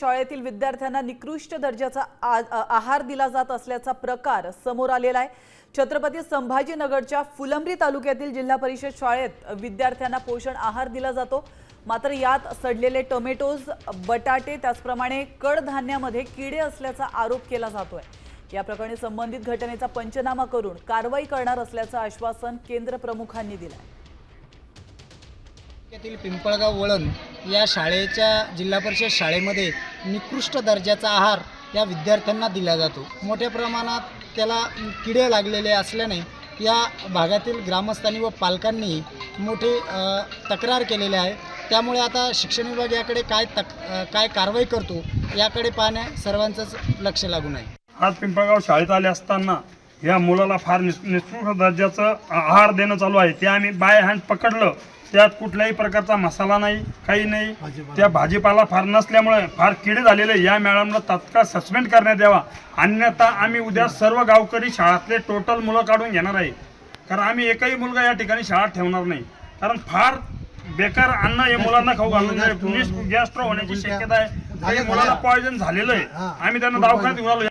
शाळेतील विद्यार्थ्यांना निकृष्ट दर्जाचा आहार दिला जात असल्याचा प्रकार समोर आलेला आहे. छत्रपती संभाजीनगरच्या फुलंब्री तालुक्यातील जिल्हा परिषद शाळेत विद्यार्थ्यांना पोषण आहार दिला जातो. मात्र यात सडलेले टोमॅटोज बटाटे त्याचप्रमाणे कडधान्यामध्ये किडे असल्याचा आरोप केला जातोय. या प्रकरणी संबंधित घटनेचा पंचनामा करून कारवाई करणार असल्याचं आश्वासन केंद्र प्रमुखांनी दिलं पिंपळगाव वळण या शाळेच्या जिल्हा परिषद शाळेमध्ये निकृष्ट दर्जाचा आहार या विद्यार्थ्यांना दिला जातो. मोठ्या प्रमाणात त्याला किडे लागलेले असल्याने या भागातील ग्रामस्थांनी व पालकांनी मोठी तक्रार केलेली आहे. त्यामुळे आता शिक्षण विभाग याकडे काय तक काय कारवाई करतो याकडे पाहण्या सर्वांचंच लक्ष लागून आहे. आज पिंपळगाव शाळेत आले असताना या मुलाला फार निस दर्जाचं आहार देणं चालू आहे. ते आम्ही बाय हँड पकडलं. त्यात कुठल्याही प्रकारचा मसाला नाही काही नाही. त्या भाजीपाला फार नसल्यामुळे फार किडे झालेले या मॅडमला तात्काळ सस्पेंड करण्यात यावा. अन्यथा आम्ही उद्या सर्व गावकरी शाळातले टोटल मुलं काढून घेणार आहे. कारण आम्ही एकही मुलगा या ठिकाणी शाळेत ठेवणार नाही. कारण फार बेकार अन्न हे मुलांना खाऊ घालून गॅस्ट्रो होण्याची शक्यता आहे. मुलांना पॉयझन झालेलं आहे. आम्ही त्यांना दवाखान्यात घेऊन आलो.